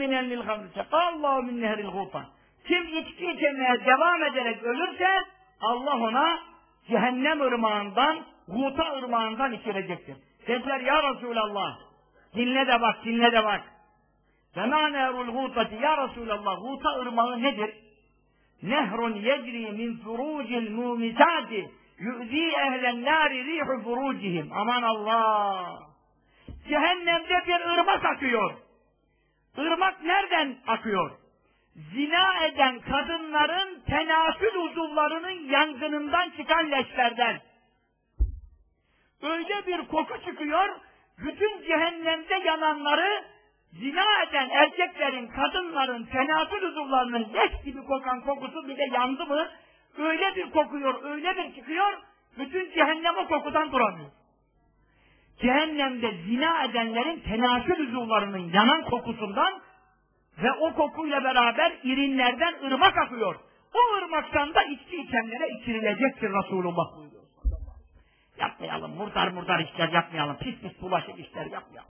müdminen lil hamri sekallahu min nehril gutan. Kim içki içmeye devam ederek ölürse Allah ona cehennem ırmağından, guta ırmağından içirecektir. Dediler ya Resulallah dinle de bak dinle de bak. Fema nehrul gutati ya Resulallah guta ırmağı nedir? Nehrun yecri min furucil mumisati yu'zi ehlen nari rihu furucihim. Aman Allah! Cehennemde bir ırmak akıyor. Irmak nereden akıyor? Zina eden kadınların tenasül uzuvlarının yangınından çıkan leşlerden. Öyle bir koku çıkıyor, bütün cehennemde yananları zina eden erkeklerin, kadınların, tenasül uzuvlarının leş gibi kokan kokusu bir de yandı mı, öyle bir kokuyor, öyle bir çıkıyor, bütün cehennem o kokudan duramıyor. Cehennemde zina edenlerin tenasül uzuvlarının yanan kokusundan ve o kokuyla beraber irinlerden ırmak akıyor. O ırmaktan da içki içenlere içirilecektir Resulullah buyuruyor. Yapmayalım, murdar murdar işler yapmayalım, pis pis bulaşık işler yapmayalım.